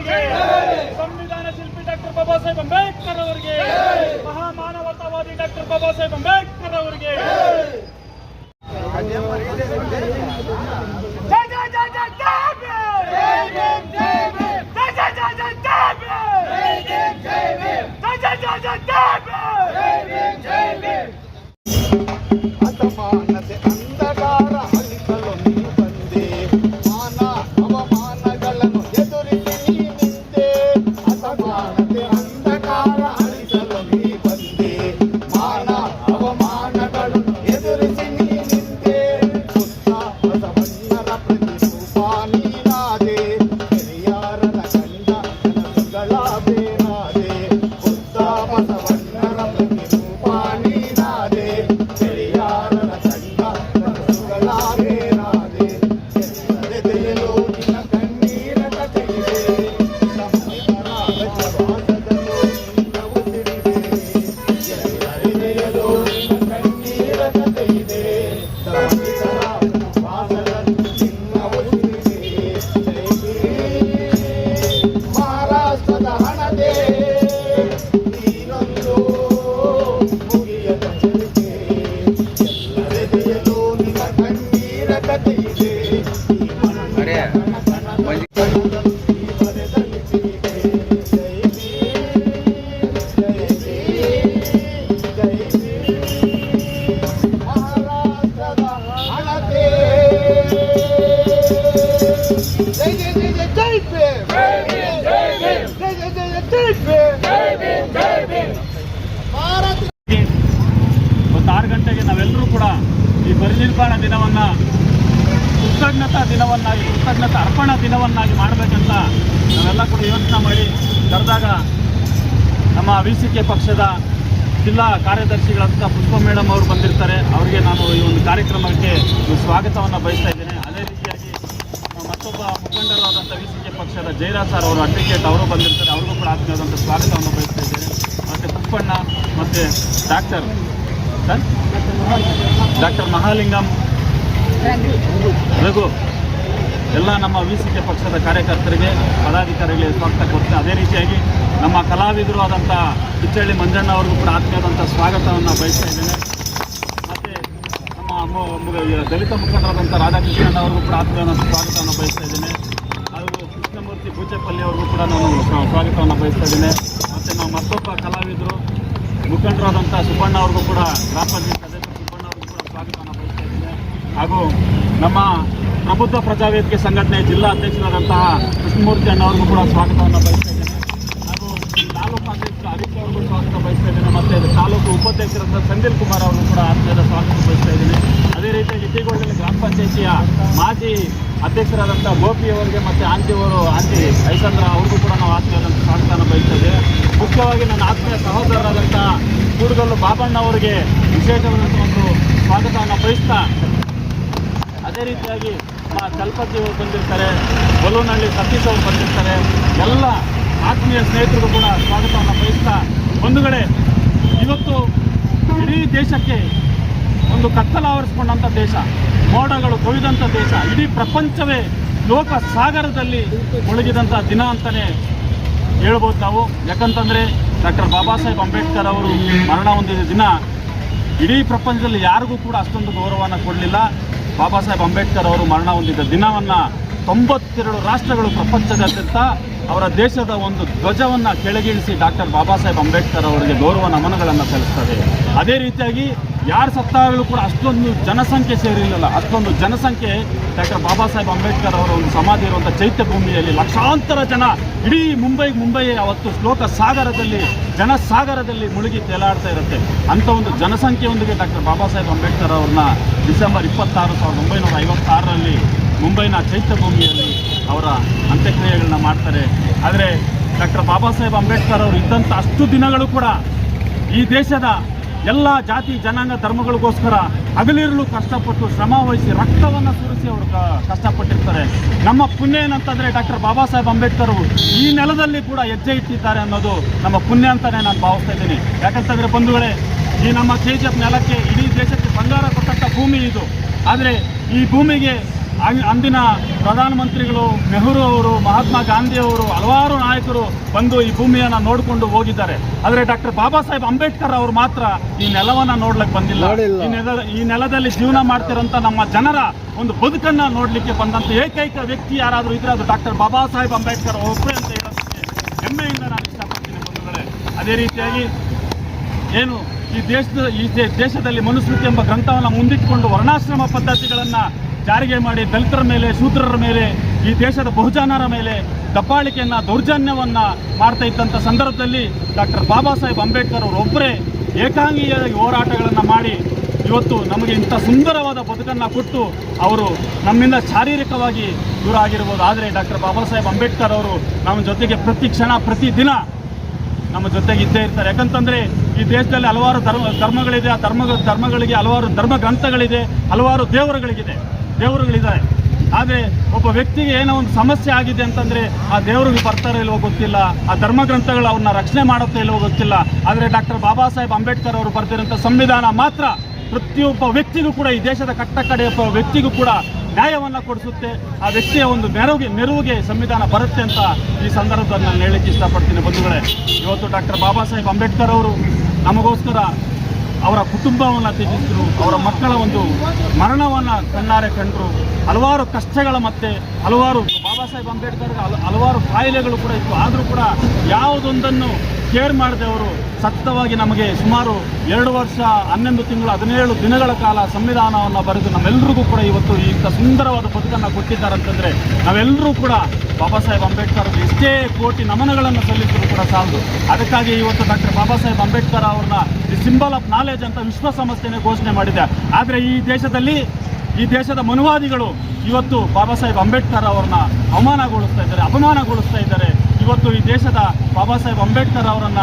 ಅವರಿಗೆ ಸಂವಿಧಾನ ಶಿಲ್ಪಿ ಡಾಕ್ಟರ್ ಬಾಬಾ ಸಾಹೇಬ್ ಅಂಬೇಡ್ಕರ್ ಅವರಿಗೆ ಮಹಾಮಾನವತಾವಾದಿ ಡಾಕ್ಟರ್ ಬಾಬಾ ಸಾಹೇಬ್ ಅಂಬೇಡ್ಕರ್ ಕರೆದಾಗ ನಮ್ಮ ವಿ ಸಿ ಕೆ ಪಕ್ಷದ ಜಿಲ್ಲಾ ಕಾರ್ಯದರ್ಶಿಗಳಂತ ಪುಷ್ಪ ಮೇಡಮ್ ಅವರು ಬಂದಿರ್ತಾರೆ. ಅವರಿಗೆ ನಾನು ಈ ಒಂದು ಕಾರ್ಯಕ್ರಮಕ್ಕೆ ಸ್ವಾಗತವನ್ನು ಬಯಸ್ತಾ ಇದ್ದೇನೆ. ಅದೇ ರೀತಿಯಾಗಿ ನಮ್ಮ ಮತ್ತೊಬ್ಬ ಮುಖಂಡರಾದಂಥ ವಿ ಸಿ ಕೆ ಪಕ್ಷದ ಜಯರಾಜ್ ಸರ್ ಅವರು ಅಡ್ವೊಕೇಟ್ ಅವರು ಬಂದಿರ್ತಾರೆ. ಅವ್ರಿಗೂ ಕೂಡ ಆತ್ಮೀಯವಾದಂಥ ಸ್ವಾಗತವನ್ನು ಬಯಸ್ತಾ ಇದ್ದೇನೆ. ಮತ್ತು ಪುಪ್ಪಣ್ಣ ಮತ್ತು doctor sir doctor Mahalingam Raghu. ಎಲ್ಲ ನಮ್ಮ ವಿ ಸಿ ಕೆ ಪಕ್ಷದ ಕಾರ್ಯಕರ್ತರಿಗೆ, ಪದಾಧಿಕಾರಿಗಳಿಗೆ ಸ್ವಾಗತ ಕೊಡ್ತೇನೆ ಅದೇ ರೀತಿಯಾಗಿ ನಮ್ಮ ಕಲಾವಿದರು ಆದಂಥ ಕಿಚ್ಚಳ್ಳಿ ಮಂಜಣ್ಣ ಅವ್ರಿಗೂ ಕೂಡ ಆತ್ಮೀಯದಂಥ ಸ್ವಾಗತವನ್ನು ಬಯಸ್ತಾ ಇದ್ದೇನೆ. ಮತ್ತು ನಮ್ಮ ದಲಿತ ಮುಖಂಡರಾದಂಥ ರಾಧಾಕೃಷ್ಣನ್ ಅವ್ರಿಗೂ ಕೂಡ ಆತ್ಮೀಯವಾದಂಥ ಸ್ವಾಗತವನ್ನು ಬಯಸ್ತಾ ಇದ್ದೇನೆ. ಹಾಗೂ ಕೃಷ್ಣಮೂರ್ತಿ ಬೂಚೆಪಲ್ಲಿ ಅವ್ರಿಗೂ ಕೂಡ ನಾನು ಸ್ವಾಗತವನ್ನು ಬಯಸ್ತಾ ಇದ್ದೇನೆ. ಮತ್ತು ನಮ್ಮ ಮತ್ತೊಬ್ಬ ಕಲಾವಿದರು ಮುಖಂಡರಾದಂಥ ಸುಬ್ಬಣ್ಣ ಅವ್ರಿಗೂ ಕೂಡ ಗ್ರಾಮ ಪಂಚಾಯತ್ ಸದಸ್ಯ ಸುಬ್ಬಣ್ಣ ಅವ್ರಿಗೂ ಕೂಡ ಸ್ವಾಗತವನ್ನು ಬಯಸ್ತಾ ಇದ್ದೇನೆ. ಹಾಗೂ ನಮ್ಮ ಪ್ರಬುದ್ಧ ಪ್ರಜಾವೇದಿಕೆ ಸಂಘಟನೆ ಜಿಲ್ಲಾ ಅಧ್ಯಕ್ಷರಾದಂತಹ ಕೃಷ್ಣಮೂರ್ತಿ ಅಣ್ಣವ್ರಿಗೂ ಕೂಡ ಸ್ವಾಗತವನ್ನು ಬಯಸ್ತಾ ಇದ್ದೇನೆ. ಹಾಗೂ ತಾಲೂಕು ಅಧ್ಯಕ್ಷ ಹರೀಶ್ ಅವ್ರಿಗೂ ಸ್ವಾಗತ ಬಯಸ್ತಾ ಇದ್ದೇನೆ. ಮತ್ತು ತಾಲೂಕು ಉಪಾಧ್ಯಕ್ಷರಾದ ಸಂದಿಲ್ ಕುಮಾರ್ ಅವ್ರಿಗೂ ಕೂಡ ಆತ್ಮೀಯ ಸ್ವಾಗತ ಬಯಸ್ತಾ ಇದ್ದೀನಿ. ಅದೇ ರೀತಿ ಇಟ್ಟಿಗೋಳದಲ್ಲಿ ಗ್ರಾಮ ಪಂಚಾಯಿತಿಯ ಮಾಜಿ ಅಧ್ಯಕ್ಷರಾದಂಥ ಗೋಪಿ ಅವರಿಗೆ ಮತ್ತು ಆಂಟಿ ಅವರು, ಆಂಟಿ ಐಸಂದ್ರ ಅವ್ರಿಗೂ ಕೂಡ ನಾವು ಆತ್ಮೀಯವಾದಂಥ ಸ್ವಾಗತವನ್ನು ಬಯಸ್ತಾ ಮುಖ್ಯವಾಗಿ ನನ್ನ ಆತ್ಮೀಯ ಸಹೋದರರಾದಂಥ ಕೂಡುಗಲ್ಲು ಬಾಬಣ್ಣ ಅವರಿಗೆ ವಿಶೇಷವಾದಂಥ ಒಂದು ಸ್ವಾಗತವನ್ನು ಬಯಸ್ತಾ ಅದೇ ರೀತಿಯಾಗಿ ಚಲಪತಿ ಅವರು ಬಂದಿರ್ತಾರೆ, ಬಲೂನಹಳ್ಳಿ ಸತೀಶ್ ಬಂದಿರ್ತಾರೆ, ಎಲ್ಲ ಆತ್ಮೀಯ ಸ್ನೇಹಿತರಿಗೂ ಕೂಡ ಸ್ವಾಗತವನ್ನು ಬಯಸ್ತಾ ಬಂಧುಗಳೇ ಇವತ್ತು ಇಡೀ ದೇಶಕ್ಕೆ ಒಂದು ಕತ್ತಲ ಆವರಿಸಿಕೊಂಡಂಥ ದೇಶ, ಮೋಡಗಳು ಕೊಯ್ದಂಥ ದೇಶ, ಇಡೀ ಪ್ರಪಂಚವೇ ಲೋಕ ಸಾಗರದಲ್ಲಿ ಮುಳುಗಿದಂಥ ದಿನ ಅಂತಲೇ ಹೇಳ್ಬೋದು ನಾವು. ಯಾಕಂತಂದರೆ ಡಾಕ್ಟರ್ ಬಾಬಾ ಸಾಹೇಬ್ ಅಂಬೇಡ್ಕರ್ ಅವರು ಮರಣ ಹೊಂದಿದ ದಿನ ಇಡೀ ಪ್ರಪಂಚದಲ್ಲಿ ಯಾರಿಗೂ ಕೂಡ ಅಷ್ಟೊಂದು ಗೌರವವನ್ನು ಕೊಡಲಿಲ್ಲ. ಬಾಬಾ ಸಾಹೇಬ್ ಅಂಬೇಡ್ಕರ್ ಅವರು ಮರಣ ಹೊಂದಿದ್ದ ದಿನವನ್ನು ತೊಂಬತ್ತೆರಡು ರಾಷ್ಟ್ರಗಳು ಪ್ರಪಂಚದಾದ್ಯಂತ ಅವರ ದೇಶದ ಒಂದು ಧ್ವಜವನ್ನು ಕೆಳಗಿಳಿಸಿ ಡಾಕ್ಟರ್ ಬಾಬಾ ಸಾಹೇಬ್ ಅಂಬೇಡ್ಕರ್ ಅವರಿಗೆ ಗೌರವ ನಮನಗಳನ್ನು ಸಲ್ಲಿಸ್ತದೆ. ಅದೇ ರೀತಿಯಾಗಿ ಯಾರು ಸತ್ತಾಗಲೂ ಕೂಡ ಅಷ್ಟೊಂದು ಜನಸಂಖ್ಯೆ ಸೇರಿರಲಿಲ್ಲ. ಅಷ್ಟೊಂದು ಜನಸಂಖ್ಯೆ ಡಾಕ್ಟರ್ ಬಾಬಾ ಸಾಹೇಬ್ ಅಂಬೇಡ್ಕರ್ ಅವರ ಒಂದು ಸಮಾಧಿ ಇರುವಂಥ ಚೈತ್ಯ ಭೂಮಿಯಲ್ಲಿ ಲಕ್ಷಾಂತರ ಜನ ಇಡೀ ಮುಂಬೈ ಮುಂಬೈ ಅವತ್ತು ಶ್ಲೋಕ ಸಾಗರದಲ್ಲಿ, ಜನಸಾಗರದಲ್ಲಿ ಮುಳುಗಿ ತೇಲಾಡ್ತಾ ಇರುತ್ತೆ. ಅಂಥ ಒಂದು ಜನಸಂಖ್ಯೆಯೊಂದಿಗೆ ಡಾಕ್ಟರ್ ಬಾಬಾ ಸಾಹೇಬ್ ಅಂಬೇಡ್ಕರ್ ಅವ್ರನ್ನ ಡಿಸೆಂಬರ್ ಇಪ್ಪತ್ತಾರು, ಸಾವಿರದ ಒಂಬೈನೂರ ಐವತ್ತಾರರಲ್ಲಿ ಮುಂಬೈನ ಚೈತ್ಯ ಭೂಮಿಯಲ್ಲಿ ಅವರ ಅಂತ್ಯಕ್ರಿಯೆಗಳನ್ನ ಮಾಡ್ತಾರೆ. ಆದರೆ ಡಾಕ್ಟರ್ ಬಾಬಾ ಸಾಹೇಬ್ ಅಂಬೇಡ್ಕರ್ ಅವರು ಇದ್ದಂಥ ಅಷ್ಟು ದಿನಗಳು ಕೂಡ ಈ ದೇಶದ ಎಲ್ಲ ಜಾತಿ, ಜನಾಂಗ, ಧರ್ಮಗಳಿಗೋಸ್ಕರ ಹಗಲಿರಲು ಕಷ್ಟಪಟ್ಟು ಶ್ರಮ ವಹಿಸಿ ರಕ್ತವನ್ನು ಸುರಿಸಿ ಅವರು ಕಷ್ಟಪಟ್ಟಿರ್ತಾರೆ. ನಮ್ಮ ಪುಣ್ಯ ಏನಂತಂದರೆ ಡಾಕ್ಟರ್ ಬಾಬಾ ಸಾಹೇಬ್ ಅಂಬೇಡ್ಕರ್ ಈ ನೆಲದಲ್ಲಿ ಕೂಡ ಹೆಜ್ಜೆ ಇಟ್ಟಿದ್ದಾರೆ ಅನ್ನೋದು ನಮ್ಮ ಪುಣ್ಯ ಅಂತಲೇ ನಾನು ಭಾವಿಸ್ತಾ ಇದ್ದೀನಿ. ಯಾಕಂತಂದರೆ ಬಂಧುಗಳೇ, ಈ ನಮ್ಮ ಕೆ ನೆಲಕ್ಕೆ ಇಡೀ ದೇಶಕ್ಕೆ ಬಂಗಾರ ಕೊಟ್ಟಂಥ ಭೂಮಿ ಇದು. ಆದರೆ ಈ ಭೂಮಿಗೆ ಅಂದಿನ ಪ್ರಧಾನಮಂತ್ರಿಗಳು ನೆಹರು ಅವರು ಮಹಾತ್ಮ ಗಾಂಧಿ ಅವರು ಹಲವಾರು ನಾಯಕರು ಬಂದು ಈ ಭೂಮಿಯನ್ನು ನೋಡಿಕೊಂಡು ಹೋಗಿದ್ದಾರೆ. ಆದರೆ ಡಾಕ್ಟರ್ ಬಾಬಾ ಸಾಹೇಬ್ ಅಂಬೇಡ್ಕರ್ ಅವರು ಮಾತ್ರ ಈ ನೆಲವನ್ನು ನೋಡ್ಲಿಕ್ಕೆ ಬಂದಿಲ್ಲ. ಈ ನೆಲ ಈ ನೆಲದಲ್ಲಿ ಜೀವನ ಮಾಡ್ತಿರೋಂಥ ನಮ್ಮ ಜನರ ಒಂದು ಬದುಕನ್ನು ನೋಡಲಿಕ್ಕೆ ಬಂದಂಥ ಏಕೈಕ ವ್ಯಕ್ತಿ ಯಾರಾದರೂ ಇದ್ರೆ ಅದು ಡಾಕ್ಟರ್ ಬಾಬಾ ಸಾಹೇಬ್ ಅಂಬೇಡ್ಕರ್ ಒಬ್ಬರೇ ಅಂತ ಹೇಳೋದಕ್ಕೆ ಹೆಮ್ಮೆಯಿಂದ ನಾನು ಇಷ್ಟಪಡ್ತೀನಿ ಬಂಧುಗಳೇ. ಅದೇ ರೀತಿಯಾಗಿ ಏನು ಈ ದೇಶದ ಈ ದೇಶದಲ್ಲಿ ಮನುಸ್ಮೃತಿ ಎಂಬ ಗ್ರಂಥವನ್ನು ಮುಂದಿಟ್ಟುಕೊಂಡು ವರ್ಣಾಶ್ರಮ ಪದ್ಧತಿಗಳನ್ನು ಜಾರಿಗೆ ಮಾಡಿ ದಲಿತರ ಮೇಲೆ, ಶೂದ್ರರ ಮೇಲೆ, ಈ ದೇಶದ ಬಹುಜನರ ಮೇಲೆ ದಬ್ಬಾಳಿಕೆಯನ್ನ, ದೌರ್ಜನ್ಯವನ್ನ ಮಾಡ್ತಾ ಇದ್ದಂಥ ಸಂದರ್ಭದಲ್ಲಿ ಡಾಕ್ಟರ್ ಬಾಬಾ ಸಾಹೇಬ್ ಅಂಬೇಡ್ಕರ್ ಅವರು ಒಬ್ಬರೇ ಏಕಾಂಗಿಯಾಗಿ ಹೋರಾಟಗಳನ್ನು ಮಾಡಿ ಇವತ್ತು ನಮಗೆ ಇಂಥ ಸುಂದರವಾದ ಬದುಕನ್ನು ಕೊಟ್ಟು ಅವರು ನಮ್ಮಿಂದ ಶಾರೀರಿಕವಾಗಿ ದೂರ ಆಗಿರ್ಬೋದು. ಆದರೆ ಡಾಕ್ಟರ್ ಬಾಬಾ ಸಾಹೇಬ್ ಅಂಬೇಡ್ಕರ್ ಅವರು ನಮ್ಮ ಜೊತೆಗೆ ಪ್ರತಿ ಕ್ಷಣ, ಪ್ರತಿ ದಿನ ನಮ್ಮ ಜೊತೆಗೆ ಇದ್ದೇ ಇರ್ತಾರೆ. ಯಾಕಂತಂದ್ರೆ ಈ ದೇಶದಲ್ಲಿ ಹಲವಾರು ಧರ್ಮ, ಧರ್ಮಗಳಿದೆ. ಆ ಧರ್ಮ ಧರ್ಮಗಳಿಗೆ ಹಲವಾರು ಧರ್ಮ ಗ್ರಂಥಗಳಿದೆ. ಹಲವಾರು ದೇವರುಗಳಿಗಿದೆ. ದೇವರುಗಳಿದ್ದಾರೆ. ಆದರೆ ಒಬ್ಬ ವ್ಯಕ್ತಿಗೆ ಏನೋ ಒಂದು ಸಮಸ್ಯೆ ಆಗಿದೆ ಅಂತಂದರೆ ಆ ದೇವರಿಗೆ ಬರ್ತಾರೋ ಇಲ್ವೋ ಗೊತ್ತಿಲ್ಲ. ಆ ಧರ್ಮಗ್ರಂಥಗಳು ಅವ್ರನ್ನ ರಕ್ಷಣೆ ಮಾಡುತ್ತೋ ಇಲ್ವೋ ಗೊತ್ತಿಲ್ಲ. ಆದರೆ ಡಾಕ್ಟರ್ ಬಾಬಾ ಸಾಹೇಬ್ ಅಂಬೇಡ್ಕರ್ ಅವರು ಬರೆದಿರುವಂಥ ಸಂವಿಧಾನ ಮಾತ್ರ ಪ್ರತಿಯೊಬ್ಬ ವ್ಯಕ್ತಿಗೂ ಕೂಡ, ಈ ದೇಶದ ಕಟ್ಟ ಕಡೆಯೊಬ್ಬ ವ್ಯಕ್ತಿಗೂ ಕೂಡ ನ್ಯಾಯವನ್ನು ಕೊಡಿಸುತ್ತೆ. ಆ ವ್ಯಕ್ತಿಯ ಒಂದು ಮೆರವಿಗೆ ಮೆರವಿಗೆ ಸಂವಿಧಾನ ಬರುತ್ತೆ ಅಂತ ಈ ಸಂದರ್ಭದಲ್ಲಿ ನಾನು ಹೇಳಕ್ಕೆ ಇಷ್ಟಪಡ್ತೀನಿ ಬಂಧುಗಳೇ. ಇವತ್ತು ಡಾಕ್ಟರ್ ಬಾಬಾ ಸಾಹೇಬ್ ಅಂಬೇಡ್ಕರ್ ಅವರು ನಮಗೋಸ್ಕರ ಅವರ ಕುಟುಂಬವನ್ನು ತ್ಯಜಿಸಿದ್ರು, ಅವರ ಮಕ್ಕಳ ಒಂದು ಮರಣವನ್ನು ಕಣ್ಣಾರೆ ಕಂಡರು. ಹಲವಾರು ಕಷ್ಟಗಳ ಮತ್ತೆ ಹಲವಾರು ಬಾಬಾ ಸಾಹೇಬ್ ಅಂಬೇಡ್ಕರ್ ಹಲ- ಹಲವಾರು ಕಾಯಿಲೆಗಳು ಕೂಡ ಇತ್ತು. ಆದರೂ ಕೂಡ ಯಾವುದೊಂದನ್ನು ಕೇರ್ ಮಾಡಿದೆ ಅವರು ಸತತವಾಗಿ ನಮಗೆ ಸುಮಾರು ಎರಡು ವರ್ಷ, ಹನ್ನೊಂದು ತಿಂಗಳು, ಹದಿನೇಳು ದಿನಗಳ ಕಾಲ ಸಂವಿಧಾನವನ್ನು ಬರೆದು ನಮ್ಮೆಲ್ಲರಿಗೂ ಕೂಡ ಇವತ್ತು ಇಂಥ ಸುಂದರವಾದ ಬದುಕನ್ನು ಕೊಟ್ಟಿದ್ದಾರೆ ಅಂತಂದರೆ ನಾವೆಲ್ಲರೂ ಕೂಡ ಬಾಬಾ ಸಾಹೇಬ್ ಅಂಬೇಡ್ಕರ್ ಎಷ್ಟೇ ಕೋಟಿ ನಮನಗಳನ್ನು ಸಲ್ಲಿಸಿದ್ರು ಕೂಡ ಸಾಲದು. ಅದಕ್ಕಾಗಿ ಇವತ್ತು ಡಾಕ್ಟರ್ ಬಾಬಾ ಸಾಹೇಬ್ ಅಂಬೇಡ್ಕರ್ ಅವ್ರನ್ನ ದಿ ಸಿಂಬಲ್ ಆಫ್ ನಾಲೆಜ್ ಅಂತ ವಿಶ್ವಸಂಸ್ಥೆನೇ ಘೋಷಣೆ ಮಾಡಿದೆ. ಆದರೆ ಈ ದೇಶದಲ್ಲಿ, ಈ ದೇಶದ ಮನುವಾದಿಗಳು ಇವತ್ತು ಬಾಬಾ ಸಾಹೇಬ್ ಅಂಬೇಡ್ಕರ್ ಅವ್ರನ್ನ ಅವಮಾನಗೊಳಿಸ್ತಾ ಇದ್ದಾರೆ, ಅಪಮಾನಗೊಳಿಸ್ತಾ ಇದ್ದಾರೆ. ಇವತ್ತು ಈ ದೇಶದ ಬಾಬಾ ಸಾಹೇಬ್ ಅಂಬೇಡ್ಕರ್ ಅವರನ್ನ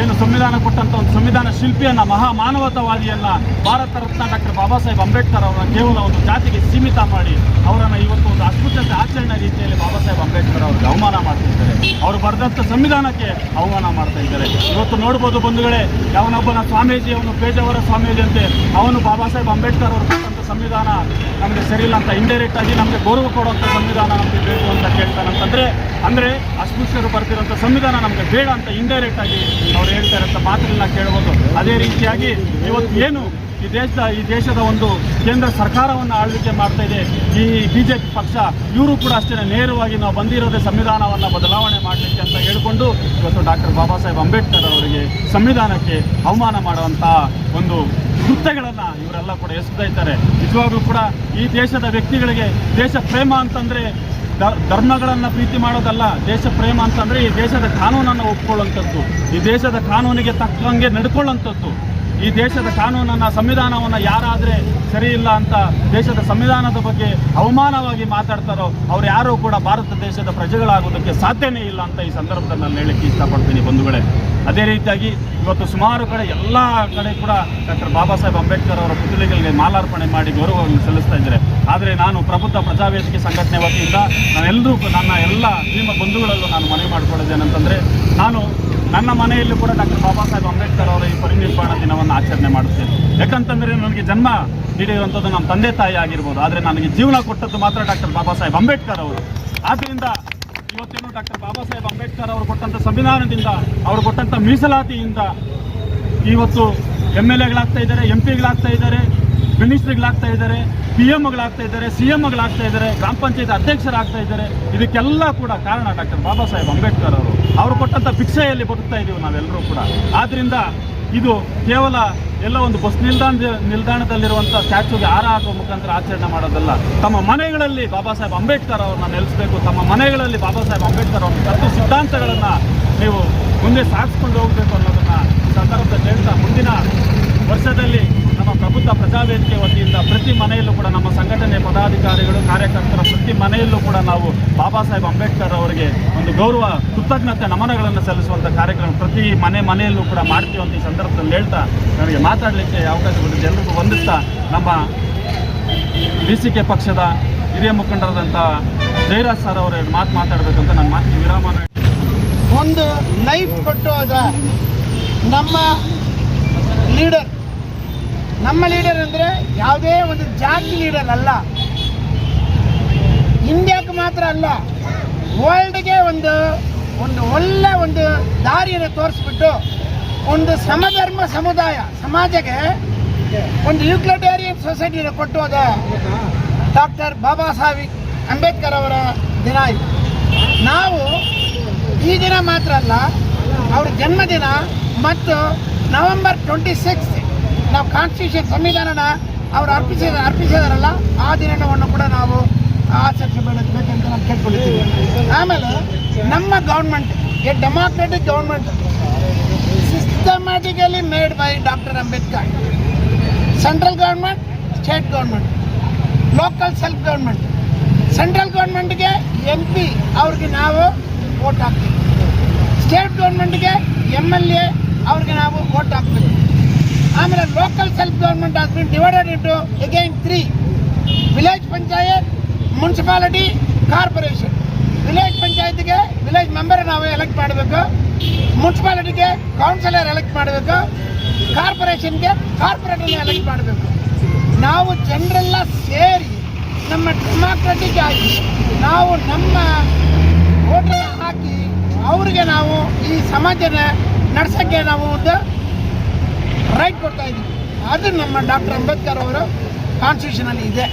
ಏನು ಸಂವಿಧಾನ ಕೊಟ್ಟಂತ ಒಂದು ಸಂವಿಧಾನ ಶಿಲ್ಪಿಯನ್ನ ಮಹಾ ಮಾನವತಾವಾದಿಯನ್ನ ಭಾರತ ರತ್ನ ಡಾಕ್ಟರ್ ಬಾಬಾ ಸಾಹೇಬ್ ಅಂಬೇಡ್ಕರ್ ಅವರನ್ನು ಕೇವಲ ಒಂದು ಜಾತಿಗೆ ಸೀಮಿತ ಮಾಡಿ ಅವರನ್ನ ಇವತ್ತು ಒಂದು ಅಸ್ಪೃಶ್ಯತೆ ಆಚರಣೆ ರೀತಿಯಲ್ಲಿ ಬಾಬಾ ಸಾಹೇಬ್ ಅಂಬೇಡ್ಕರ್ ಅವರಿಗೆ ಅವಮಾನ ಮಾಡ್ತಾ ಇದ್ದಾರೆ ಅವರು ಬರೆದಂಥ ಸಂವಿಧಾನಕ್ಕೆ ಅವಮಾನ ಮಾಡ್ತಾ ಇದ್ದಾರೆ. ಇವತ್ತು ನೋಡ್ಬೋದು ಬಂಧುಗಳೇ, ಯಾವನೊಬ್ಬನ ಸ್ವಾಮೀಜಿ ಅವನು ಪೇಜಾವರ ಸ್ವಾಮೀಜಿ ಅಂತೆ, ಅವನು ಬಾಬಾ ಸಾಹೇಬ್ ಅಂಬೇಡ್ಕರ್ ಅವರು ಕೊಟ್ಟಂಥ ಸಂವಿಧಾನ ನಮಗೆ ಸರಿಯಿಲ್ಲ ಅಂತ ಇಂಡೈರೆಕ್ಟ್ ಆಗಿ ನಮಗೆ ಗೌರವ ಕೊಡುವಂಥ ಸಂವಿಧಾನ ನಮಗೆ ಬೇಕು ಅಂತ ಕೇಳ್ತಾನಂತಂದ್ರೆ ಅಂದ್ರೆ ಅಸ್ಪೃಶ್ಯರು ಬರ್ತಿರೋಂಥ ಸಂವಿಧಾನ ನಮಗೆ ಬೇಡ ಅಂತ ಇಂಡೈರೆಕ್ಟ್ ಆಗಿ ಅವ್ರು ಹೇಳ್ತಾರೆ ಅಂತ ಮಾತನ್ನ ಕೇಳ್ಬೋದು. ಅದೇ ರೀತಿಯಾಗಿ ಇವತ್ತು ಏನು ಈ ದೇಶದ ಈ ದೇಶದ ಒಂದು ಕೇಂದ್ರ ಸರ್ಕಾರವನ್ನು ಆಳ್ವಿಕೆ ಮಾಡ್ತಾ ಇದೆ, ಈ ಬಿಜೆಪಿ ಪಕ್ಷ, ಇವರು ಕೂಡ ಅಷ್ಟೇ ನೇರವಾಗಿ ನಾವು ಬಂದಿರೋದೇ ಸಂವಿಧಾನವನ್ನು ಬದಲಾವಣೆ ಮಾಡಲಿಕ್ಕೆ ಅಂತ ಹೇಳಿಕೊಂಡು ಇವತ್ತು ಡಾಕ್ಟರ್ ಬಾಬಾ ಸಾಹೇಬ್ ಅಂಬೇಡ್ಕರ್ ಅವರಿಗೆ ಸಂವಿಧಾನಕ್ಕೆ ಅವಮಾನ ಮಾಡುವಂಥ ಒಂದು ಕೃತ್ಯಗಳನ್ನು ಇವರೆಲ್ಲ ಕೂಡ ಎಸ್ತಾ ಇದ್ದಾರೆ. ನಿಜವಾಗ್ಲೂ ಕೂಡ ಈ ದೇಶದ ವ್ಯಕ್ತಿಗಳಿಗೆ ದೇಶ ಪ್ರೇಮ ಅಂತಂದ್ರೆ ಧರ್ಮಗಳನ್ನ ಪ್ರೀತಿ ಮಾಡೋದಲ್ಲ, ದೇಶ ಪ್ರೇಮ ಅಂತಂದರೆ ಈ ದೇಶದ ಕಾನೂನನ್ನು ಒಪ್ಕೊಳ್ಳುವಂಥದ್ದು. ಈ ದೇಶದ ಕಾನೂನಿಗೆ ತಕ್ಕಂಗೆ ನಡ್ಕೊಳ್ಳುವಂಥದ್ದು. ಈ ದೇಶದ ಕಾನೂನನ್ನು, ಸಂವಿಧಾನವನ್ನು ಯಾರಾದರೆ ಸರಿ ಇಲ್ಲ ಅಂತ ದೇಶದ ಸಂವಿಧಾನದ ಬಗ್ಗೆ ಅವಮಾನವಾಗಿ ಮಾತಾಡ್ತಾರೋ, ಅವ್ರು ಯಾರೂ ಕೂಡ ಭಾರತ ದೇಶದ ಪ್ರಜೆಗಳಾಗೋದಕ್ಕೆ ಸಾಧ್ಯನೇ ಇಲ್ಲ ಅಂತ ಈ ಸಂದರ್ಭದಲ್ಲಿ ನಾನು ಹೇಳಕ್ಕೆ ಇಷ್ಟಪಡ್ತೀನಿ ಬಂಧುಗಳೇ. ಅದೇ ರೀತಿಯಾಗಿ ಇವತ್ತು ಸುಮಾರು ಕಡೆ ಎಲ್ಲ ಕಡೆ ಕೂಡ ಡಾಕ್ಟರ್ ಬಾಬಾ ಸಾಹೇಬ್ ಅಂಬೇಡ್ಕರ್ ಅವರ ಪುತ್ಥಳಿಗಳಿಗೆ ಮಾಲಾರ್ಪಣೆ ಮಾಡಿ ಗೌರವವನ್ನು ಸಲ್ಲಿಸ್ತಾ ಇದ್ದಾರೆ. ಆದರೆ ನಾನು ಪ್ರಬುದ್ಧ ಪ್ರಜಾವೇದಿಕೆ ಸಂಘಟನೆ ವತಿಯಿಂದ ನಾನೆಲ್ಲರೂ ನನ್ನ ಎಲ್ಲ ನಿಮ್ಮ ಬಂಧುಗಳಲ್ಲೂ ನಾನು ಮನವಿ ಮಾಡಿಕೊಳ್ಳೋದೇನಂತಂದರೆ ನಾನು ನನ್ನ ಮನೆಯಲ್ಲೂ ಕೂಡ ಡಾಕ್ಟರ್ ಬಾಬಾ ಸಾಹೇಬ್ ಅಂಬೇಡ್ಕರ್ ಅವರ ಈ ಪರಿನಿರ್ವಾಣ ದಿನವನ್ನು ಆಚರಣೆ ಮಾಡುತ್ತೇನೆ. ಯಾಕಂತಂದರೆ ನನಗೆ ಜನ್ಮ ನೀಡಿರುವಂಥದ್ದು ನಮ್ಮ ತಂದೆ ತಾಯಿ ಆಗಿರ್ಬೋದು. ಆದರೆ ನನಗೆ ಜೀವನ ಕೊಟ್ಟದ್ದು ಮಾತ್ರ ಡಾಕ್ಟರ್ ಬಾಬಾ ಸಾಹೇಬ್ ಅಂಬೇಡ್ಕರ್ ಅವರು. ಆದ್ದರಿಂದ ಇವತ್ತೇನು ಡಾಕ್ಟರ್ ಬಾಬಾ ಸಾಹೇಬ್ ಅಂಬೇಡ್ಕರ್ ಅವರು ಕೊಟ್ಟಂಥ ಸಂವಿಧಾನದಿಂದ, ಅವರು ಕೊಟ್ಟಂಥ ಮೀಸಲಾತಿಯಿಂದ ಇವತ್ತು ಎಂ ಎಲ್ ಎಗಳಾಗ್ತಾ ಇದ್ದಾರೆ, ಎಂ ಪಿಗಳಾಗ್ತಾ ಇದ್ದಾರೆ, ಮಿನಿಸ್ಟ್ರಿಗಳಾಗ್ತಾ ಇದ್ದಾರೆ, ಪಿ ಎಂಗಳಾಗ್ತಾ ಇದ್ದಾರೆ, ಸಿ ಎಮ್ಗಳಾಗ್ತಾ ಇದ್ದಾರೆ, ಗ್ರಾಮ ಪಂಚಾಯತ್ ಅಧ್ಯಕ್ಷರಾಗ್ತಾ ಇದ್ದಾರೆ. ಇದಕ್ಕೆಲ್ಲ ಕೂಡ ಕಾರಣ ಡಾಕ್ಟರ್ ಬಾಬಾ ಸಾಹೇಬ್ ಅಂಬೇಡ್ಕರ್ ಅವರು. ಅವರು ಕೊಟ್ಟಂಥ ಭಿಕ್ಷೆಯಲ್ಲಿ ಬದುಕ್ತಾ ಇದ್ದೀವಿ ನಾವೆಲ್ಲರೂ ಕೂಡ. ಆದ್ದರಿಂದ ಇದು ಕೇವಲ ಎಲ್ಲ ಒಂದು ಬಸ್ ನಿಲ್ದಾಣ ನಿಲ್ದಾಣದಲ್ಲಿರುವಂಥ ಸ್ಟ್ಯಾಚ್ಯೂಗೆ ಹಾರ ಹಾಕುವ ಮುಖಾಂತರ ಆಚರಣೆ ಮಾಡೋದಲ್ಲ. ತಮ್ಮ ಮನೆಗಳಲ್ಲಿ ಬಾಬಾ ಸಾಹೇಬ್ ಅಂಬೇಡ್ಕರ್ ಅವ್ರನ್ನ ನೆಲೆಸಬೇಕು. ತಮ್ಮ ಮನೆಗಳಲ್ಲಿ ಬಾಬಾ ಸಾಹೇಬ್ ಅಂಬೇಡ್ಕರ್ ಅವ್ರ ತತ್ವ ಸಿದ್ಧಾಂತಗಳನ್ನು ನೀವು ಮುಂದೆ ಸಾಗಿಸ್ಕೊಂಡು ಹೋಗಬೇಕು ಅನ್ನೋದನ್ನು ಸರ್ಕಾರದ ಹೇಳ್ತಾ ಮುಂದಿನ ವರ್ಷದಲ್ಲಿ ನಮ್ಮ ಪ್ರಬುದ್ಧ ಪ್ರಜಾವೇದಿಕೆ ವತಿಯಿಂದ ಪ್ರತಿ ಮನೆಯಲ್ಲೂ ಕೂಡ ನಮ್ಮ ಸಂಘಟನೆ ಪದಾಧಿಕಾರಿಗಳು, ಕಾರ್ಯಕರ್ತರ ಪ್ರತಿ ಮನೆಯಲ್ಲೂ ಕೂಡ ನಾವು ಬಾಬಾ ಸಾಹೇಬ್ ಅಂಬೇಡ್ಕರ್ ಅವರಿಗೆ ಒಂದು ಗೌರವ, ಕೃತಜ್ಞತೆ, ನಮನಗಳನ್ನು ಸಲ್ಲಿಸುವಂಥ ಕಾರ್ಯಕ್ರಮ ಪ್ರತಿ ಮನೆ ಮನೆಯಲ್ಲೂ ಕೂಡ ಮಾಡ್ತೀವಿ ಅಂತ ಈ ಸಂದರ್ಭದಲ್ಲಿ ಹೇಳ್ತಾ ನನಗೆ ಮಾತಾಡಲಿಕ್ಕೆ ಅವಕಾಶ ಕೊಟ್ಟಿದ್ದು ಎಲ್ಲರಿಗೂ ವಂದಿಸ್ತಾ ನಮ್ಮ ಡಿ ಸಿ ಕೆ ಪಕ್ಷದ ಹಿರಿಯ ಮುಖಂಡರಾದಂಥ ಜಯರಾಜ್ ಸರ್ ಅವರು ಮಾತು ಮಾತಾಡಬೇಕು ಅಂತ ನನ್ನ ಮಾತು ವಿರಾಮ ಒಂದು ಲೈಫ್ ಕೊಟ್ಟು ನಮ್ಮ ಲೀಡರ್ ನಮ್ಮ ಲೀಡರ್ ಅಂದರೆ ಯಾವುದೇ ಒಂದು ಜಾತಿ ಲೀಡರ್ ಅಲ್ಲ. ಇಂಡಿಯಾಕ್ಕೆ ಮಾತ್ರ ಅಲ್ಲ ವರ್ಲ್ಡ್ಗೆ ಒಂದು ಒಂದು ಒಳ್ಳೆ ಒಂದು ದಾರಿಯನ್ನು ತೋರಿಸ್ಬಿಟ್ಟು ಒಂದು ಸಮಧರ್ಮ ಸಮುದಾಯ ಸಮಾಜಕ್ಕೆ ಒಂದು ಯುಕ್ಲಟೇರಿಯನ್ ಸೊಸೈಟಿನ ಕೊಟ್ಟು ಅದ ಡಾಕ್ಟರ್ ಬಾಬಾ ಸಾಹೇಬ್ ಅಂಬೇಡ್ಕರ್ ಅವರ ದಿನ ಇದು. ನಾವು ಈ ದಿನ ಮಾತ್ರ ಅಲ್ಲ, ಅವ್ರ ಜನ್ಮದಿನ ಮತ್ತು ನವೆಂಬರ್ ಟ್ವೆಂಟಿ ಸಿಕ್ಸ್ ನಾವು ಕಾನ್ಸ್ಟಿಟ್ಯೂಷನ್ ಸಂವಿಧಾನನ ಅವ್ರು ಅರ್ಪಿಸಿದ ಅರ್ಪಿಸಿದಾರಲ್ಲ, ಆ ದಿನವನ್ನು ಕೂಡ ನಾವು ಆಚರಿಸಬೇಕಂತ ನಾವು ಕೇಳ್ಕೊಂಡಿದ್ದೀವಿ ಆಮೇಲೆ ನಮ್ಮ government a democratic government systematically made by doctor Ambedkar central government state government local self government central ಗೌರ್ಮೆಂಟ್ಗೆ M P ಅವ್ರಿಗೆ ನಾವು ವೋಟ್ ಹಾಕ್ತೀವಿ. ಸ್ಟೇಟ್ ಗೌರ್ಮೆಂಟ್ಗೆ ಎಂ ಎಲ್ ಎ ಅವ್ರಿಗೆ ನಾವು ವೋಟ್ ಹಾಕ್ಬೇಕು ಆಮೇಲೆ local self government as been divided into again three village panchayat municipality corporation village ಪಂಚಾಯತ್ಗೆ village member ನಾವು elect ಮಾಡಬೇಕು. ಮುನ್ಸಿಪಾಲಿಟಿಗೆ ಕೌನ್ಸಿಲರ್ ಎಲೆಕ್ಟ್ ಮಾಡಬೇಕು. ಕಾರ್ಪೊರೇಷನ್ಗೆ ಕಾರ್ಪೊರೇಟರ್ನ ಎಲೆಕ್ಟ್ ಮಾಡಬೇಕು. ನಾವು ಜನರೆಲ್ಲ ಸೇರಿ ನಮ್ಮ ಡೆಮಾಕ್ರೆಟಿಕ್ ಆಗಿ, ನಾವು ನಮ್ಮ ವೋಟರ್ ಹಾಕಿ, ಅವರಿಗೆ ನಾವು ಈ ಸಮಾಜನ ನಡೆಸೋಕ್ಕೆ ನಾವು ಒಂದು ರೈಟ್ ಕೊಡ್ತಾ ಇದ್ದೀವಿ ಅದು ನಮ್ಮ ಡಾಕ್ಟರ್ ಅಂಬೇಡ್ಕರ್ ಅವರ ಕಾನ್ಸ್ಟಿಟ್ಯೂಷನಲ್ಲಿ ಇದೆ.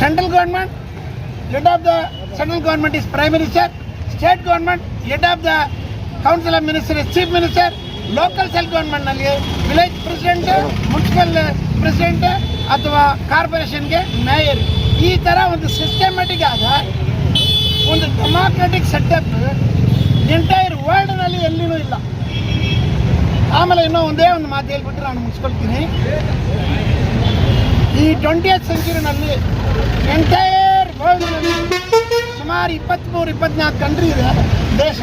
Central government head of the central government is prime minister state government head of the council of minister is chief minister local self ಗೌರ್ಮೆಂಟ್ನಲ್ಲಿ village president municipal president ಅಥವಾ ಕಾರ್ಪೊರೇಷನ್ಗೆ ಮೇಯರ್ ಈ ಥರ ಒಂದು ಸಿಸ್ಟಮ್ಯಾಟಿಕ್ ಆದ ಒಂದು ಡೆಮಾಕ್ರೆಟಿಕ್ ಸೆಟಪ್ ಎಂಟೈರ್ ವರ್ಲ್ಡ್ನಲ್ಲಿ ಎಲ್ಲಿನೂ ಇಲ್ಲ. ಆಮೇಲೆ ಇನ್ನೂ ಒಂದೇ ಒಂದು ಮಾತು ಹೇಳ್ಬಿಟ್ಟು ನಾನು ಮುಗಿಸ್ಕೊಳ್ತೀನಿ. ಈ ಟ್ವೆಂಟಿ ಏತ್ ಸೆಂಚುರಿನಲ್ಲಿ ಎಂಟೈರ್ ವರ್ಲ್ಡ್ನಲ್ಲಿ ಸುಮಾರು ಇಪ್ಪತ್ತ್ಮೂರು ಇಪ್ಪತ್ನಾಲ್ಕು ಕಂಟ್ರಿ ಇದೆ ದೇಶ.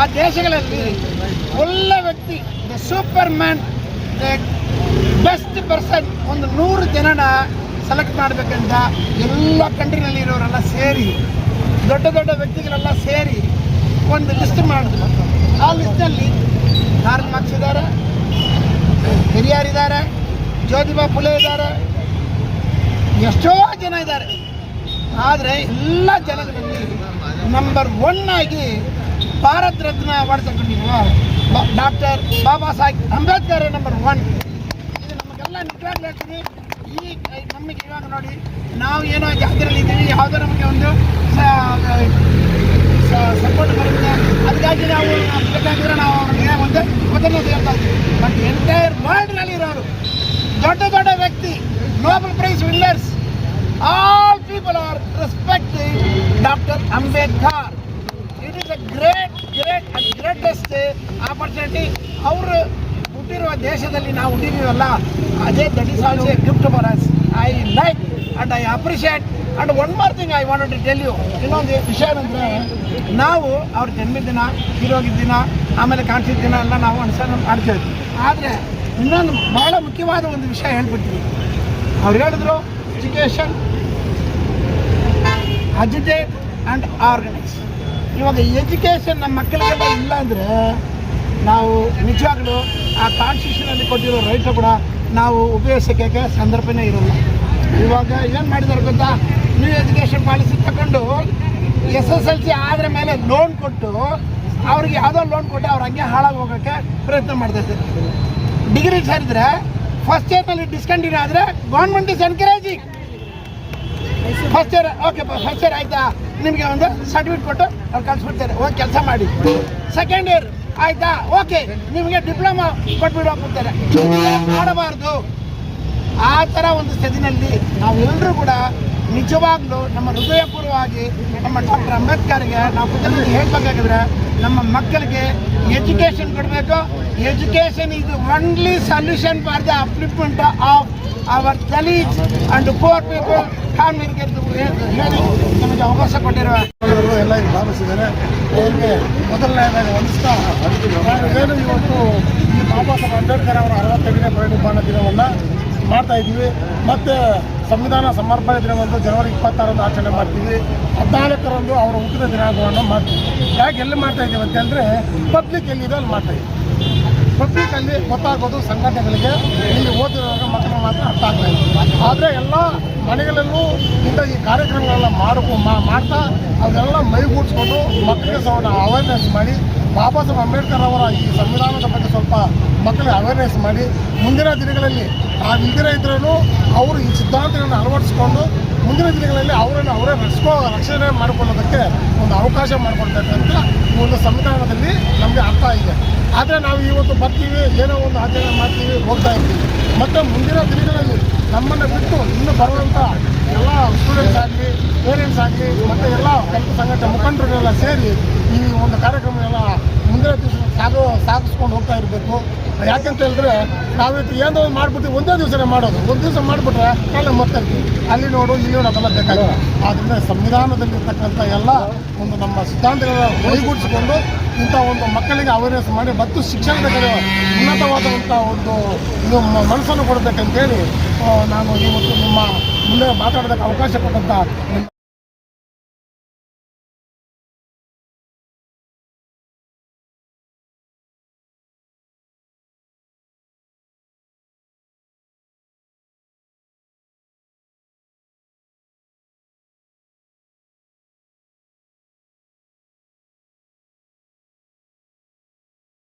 ಆ ದೇಶಗಳಲ್ಲಿ ಒಳ್ಳೆ ವ್ಯಕ್ತಿ the superman the best person ಒಂದು ನೂರು ಜನನ ಸೆಲೆಕ್ಟ್ ಮಾಡಬೇಕಂತ ಎಲ್ಲ ಕಂಟ್ರಿನಲ್ಲಿ ಇರೋರೆಲ್ಲ ಸೇರಿ, ದೊಡ್ಡ ದೊಡ್ಡ ವ್ಯಕ್ತಿಗಳೆಲ್ಲ ಸೇರಿ ಒಂದು ಲಿಸ್ಟ್ ಮಾಡಿದ್ರು. ಆ ಲಿಸ್ಟಲ್ಲಿ ಕಾರ್ಲ್ ಮಾರ್ಕ್ಸ್ ಇದ್ದಾರೆ. ಹಿರಿಯರ್ ಇದ್ದಾರೆ ಜ್ಯೋತಿಬಾ ಫುಲೆ ಇದ್ದಾರೆ. ಎಷ್ಟೋ ಜನ ಇದ್ದಾರೆ. ಆದರೆ ಎಲ್ಲ ಜನಗಳಲ್ಲಿ ನಂಬರ್ ಒನ್ ಆಗಿ ಭಾರತ ರತ್ನ ಮಾಡ್ತಕ್ಕಂಥ doctor Baba Saheb Ambedkar number one ಇದು ನಮಗೆಲ್ಲ ನಿಜವಾಗ್ಲೂ ಹೇಳ್ತೀನಿ. ಈ ನಮಗೆ ಇವಾಗ ನೋಡಿ, ನಾವು ಏನೋ ಜಾತ್ರೆಯಲ್ಲಿ ಇದ್ದೀವಿ, ಯಾವುದೋ ನಮಗೆ ಒಂದು ಸಪೋರ್ಟ್ ಮಾಡಿದ್ರೆ ಅದಕ್ಕಾಗಿ ನಾವು ಬೇಕಾಗಿದ್ರೆ ನಾವು ಅವ್ರಿಗೆ ಒಂದು ಮೊದಲನೇದು ಹೇಳ್ತಾ ಬಟ್ ಎಂಟೈರ್ ವರ್ಲ್ಡ್ನಲ್ಲಿ ಇರೋರು ದೊಡ್ಡ ದೊಡ್ಡ ವ್ಯಕ್ತಿ Nobel prize winners all people are respecting doctor Ambedkar it is a great great and greatest opportunity ಅವರು ಹುಟ್ಟಿರುವ ದೇಶದಲ್ಲಿ ನಾವು ಹುಟ್ಟಿದೀವಲ್ಲ ಅದೇ that is also a gift for us I like and I appreciate and one more thing I want to tell you ಇನ್ನೊಂದು ವಿಷಯ ಏನಂದರೆ, ನಾವು ಅವ್ರ ಜನ್ಮದಿನ ದಿನ ತೀರೋಗಿದ್ದ ದಿನ, ಆಮೇಲೆ ಕಾಣಿಸಿದ ದಿನ ಎಲ್ಲ ನಾವು ಅನುಸರಣೆ ಮಾಡ್ತೇವೆ ಆದರೆ ಇನ್ನೊಂದು ಬಹಳ ಮುಖ್ಯವಾದ ಒಂದು ವಿಷಯ ಹೇಳ್ಬಿಡ್ತೀವಿ ಅವ್ರು ಹೇಳಿದ್ರು ಎಜುಕೇಷನ್ ಅಜಿಟೇಟ್ ಆ್ಯಂಡ್ ಆರ್ಗನೈಸ್ ಇವಾಗ ಎಜುಕೇಷನ್ ನಮ್ಮ ಮಕ್ಕಳಿಗೆಲ್ಲ ಇಲ್ಲ ಅಂದರೆ ನಾವು ನಿಜವಾಗ್ಲೂ ಆ ಕಾನ್ಸ್ಟಿಟ್ಯೂಷನಲ್ಲಿ ಕೊಟ್ಟಿರೋ ರೈಟ್ ಕೂಡ ನಾವು ಉಪಯೋಗಿಸೋಕ್ಕೆ ಸಂದರ್ಭನೇ ಇರೋಲ್ಲ. ಇವಾಗ ಏನು ಮಾಡಿದಾರೆ ಗೊತ್ತಾ? ನ್ಯೂ ಎಜುಕೇಷನ್ ಪಾಲಿಸಿ ತಗೊಂಡು ಎಸ್ ಎಸ್ ಎಲ್ ಸಿ ಆದ್ರ ಮೇಲೆ ಲೋನ್ ಕೊಟ್ಟು ಅವ್ರಿಗೆ ಯಾವುದೋ ಲೋನ್ ಕೊಟ್ಟು ಅವ್ರು ಹಂಗೆ ಹಾಳಾಗಿ ಹೋಗೋಕ್ಕೆ ಪ್ರಯತ್ನ ಮಾಡ್ತಾ ಇದ್ದಾರೆ. ಡಿಗ್ರಿ ಸೇರಿದ್ರೆ ಫಸ್ಟ್ ಇಯರ್ನಲ್ಲಿ ಡಿಸ್ಕಂಟಿನ್ಯೂ ಆದರೆ government is encouraging first year okay first year ಆಯ್ತಾ? ನಿಮಗೆ ಒಂದು ಸರ್ಟಿಫಿಕೇಟ್ ಕೊಟ್ಟು ಅವ್ರು ಕಳಿಸ್ಬಿಡ್ತಾರೆ. ಹೋಗಿ ಕೆಲಸ ಮಾಡಿ. ಸೆಕೆಂಡ್ ಇಯರ್ ಆಯ್ತಾ? ಓಕೆ ನಿಮಗೆ ಡಿಪ್ಲೊಮಾ ಕೊಟ್ಬಿಡು ಕೊಡ್ತಾರೆ ಮಾಡಬಾರ್ದು. ಆ ಥರ ಒಂದು ಸ್ಥಿತಿನಲ್ಲಿ ನಾವೆಲ್ಲರೂ ಕೂಡ ನಿಜವಾಗ್ಲೂ ನಮ್ಮ ಹೃದಯಪೂರ್ವವಾಗಿ ನಮ್ಮ ಡಾಕ್ಟರ್ ಅಂಬೇಡ್ಕರ್ಗೆ ನಾವು ಕುಟುಂಬ ಹೇಳ್ಬೇಕಾಗಿದ್ರೆ ನಮ್ಮ ಮಕ್ಕಳಿಗೆ ಎಜುಕೇಷನ್ ಕೊಡಬೇಕು. ಎಜುಕೇಷನ್ ಇದು only solution for the upliftment of our Dalit and poor people ಫ್ಯಾಮಿಲಿಗೆ ಹೇಳಿ ನಮಗೆ ಅವಕಾಶ ಕೊಟ್ಟಿರುವ ಎಲ್ಲ ಭಾವಿಸಿದ್ದಾರೆ ಅವರಿಗೆ ಮೊದಲನೇದಾಗಿ ವಂದಿಸ್ತಾ ನಾವು ಏನು ಇವತ್ತು ಬಾಬಾ ಸಾಹೇಬ್ ಅಂಬೇಡ್ಕರ್ ಅವರ ಅರವತ್ತೈದನೇ ಪರಿನಿರ್ವಾಣ ದಿನವನ್ನು ಮಾಡ್ತಾ ಇದ್ದೀವಿ. ಮತ್ತು ಸಂವಿಧಾನ ಸಮರ್ಪಣೆ ದಿನವಂದು ಜನವರಿ ಇಪ್ಪತ್ತಾರಂದು ಆಚರಣೆ ಮಾಡ್ತೀವಿ. ಹದಿನಾಲ್ಕರಂದು ಅವರ ಹುಟ್ಟಿದ ದಿನಾಂಕವನ್ನು ಮಾಡ್ತೀವಿ. ಯಾಕೆ ಎಲ್ಲಿ ಮಾಡ್ತಾ ಇದ್ದೀವಿ ಅಂತಂದರೆ ಪಬ್ಲಿಕ್ ಎಲ್ಲಿದೆ ಅಲ್ಲಿ ಮಾಡ್ತಾ ಇದ್ದೀವಿ. ಪಬ್ಲಿಕ್ ಅಲ್ಲಿ ಗೊತ್ತಾಗೋದು ಸಂಘಟನೆಗಳಿಗೆ, ಇಲ್ಲಿ ಓದಿರುವಾಗ ಮಕ್ಕಳು ಮಾತ್ರ ಅರ್ಥ ಆಗ್ತಾ ಇದೆ ಆದರೆ ಎಲ್ಲ ಮನೆಗಳಲ್ಲೂ ಇಂಥ ಈ ಕಾರ್ಯಕ್ರಮಗಳೆಲ್ಲ ಮಾಡ್ಕೊ ಮಾಡ್ತಾ ಅದನ್ನೆಲ್ಲ ಮೈಗೂಡಿಸ್ಕೊಂಡು ಮಕ್ಕಳಿಗೆ ಸಹ ಅವೇರ್ನೆಸ್ ಮಾಡಿ ಬಾಬಾ ಸಾಹೇಬ್ ಅಂಬೇಡ್ಕರ್ ಅವರ ಈ ಸಂವಿಧಾನದ ಬಗ್ಗೆ ಸ್ವಲ್ಪ ಮಕ್ಕಳಿಗೆ ಅವೇರ್ನೆಸ್ ಮಾಡಿ, ಮುಂದಿನ ದಿನಗಳಲ್ಲಿ ಆ ಇಲ್ದಿರ ಇದ್ರೂ ಅವರು ಈ ಸಿದ್ಧಾಂತಗಳನ್ನು ಅಳವಡಿಸ್ಕೊಂಡು ಮುಂದಿನ ದಿನಗಳಲ್ಲಿ ಅವರನ್ನು ಅವರೇ ರಕ್ಷಕೋ ರಕ್ಷಣೆ ಮಾಡಿಕೊಳ್ಳೋದಕ್ಕೆ ಒಂದು ಅವಕಾಶ ಮಾಡಿಕೊಡ್ತಕ್ಕಂಥ ಒಂದು ಸಂವಿಧಾನದಲ್ಲಿ ನಮಗೆ ಅರ್ಥ ಇದೆ. ಆದರೆ ನಾವು ಇವತ್ತು ಬರ್ತೀವಿ, ಏನೋ ಒಂದು ಆಚರಣೆ ಮಾಡ್ತೀವಿ, ಹೋಗ್ತಾ ಇರ್ತೀವಿ. ಮತ್ತು ಮುಂದಿನ ದಿನಗಳಲ್ಲಿ ನಮ್ಮನ್ನು ಬಿಟ್ಟು ಇನ್ನು ಬರುವಂಥ ಎಲ್ಲ ಸ್ಟೂಡೆಂಟ್ಸ್ ಆಗಲಿ ಪೇರೆಂಟ್ಸ್ ಆಗಲಿ, ಮತ್ತು ಎಲ್ಲ ಕಲ್ಪ ಸಂಘಟನೆ ಮುಖಂಡರುಗಳೆಲ್ಲ ಸೇರಿ ಈ ಒಂದು ಕಾರ್ಯಕ್ರಮನೆಲ್ಲ ಮುಂದಿನ ಸಾಗೋ ಸಾಗಿಸ್ಕೊಂಡು ಹೋಗ್ತಾ ಇರಬೇಕು. ಯಾಕಂತ ಹೇಳಿದ್ರೆ ನಾವಿತ್ತು ಏನೋ ಒಂದು ಮಾಡ್ಬಿಟ್ಟು ಒಂದೇ ದಿವಸನೇ ಮಾಡೋದು. ಒಂದು ದಿವಸ ಮಾಡಿಬಿಟ್ರೆ ನಾಳೆ ಮತ್ತಿರ್ತೀವಿ ಅಲ್ಲಿ ನೋಡು, ಇಲ್ಲಿ ನೋಡು, ಅದೆಲ್ಲ ಬೇಕಾಗಿಲ್ಲ ಆದ್ದರಿಂದ ಸಂವಿಧಾನದಲ್ಲಿರ್ತಕ್ಕಂಥ ಎಲ್ಲ ಒಂದು ನಮ್ಮ ಸಿದ್ಧಾಂತಗಳ ಒಳಗೂಡಿಸಿಕೊಂಡು ಇಂಥ ಒಂದು ಮಕ್ಕಳಿಗೆ ಅವೇರ್ನೆಸ್ ಮಾಡಿ, ಮತ್ತು ಶಿಕ್ಷಣದ ಕಡೆ ಉನ್ನತವಾದಂಥ ಒಂದು ಇದು ಮನಸ್ಸನ್ನು ಕೊಡಬೇಕಂತೇಳಿ ನಾನು ಇವತ್ತು ನಿಮ್ಮ ಮುಂದೆ ಮಾತಾಡೋದಕ್ಕೆ ಅವಕಾಶ ಕೊಟ್ಟಂಥ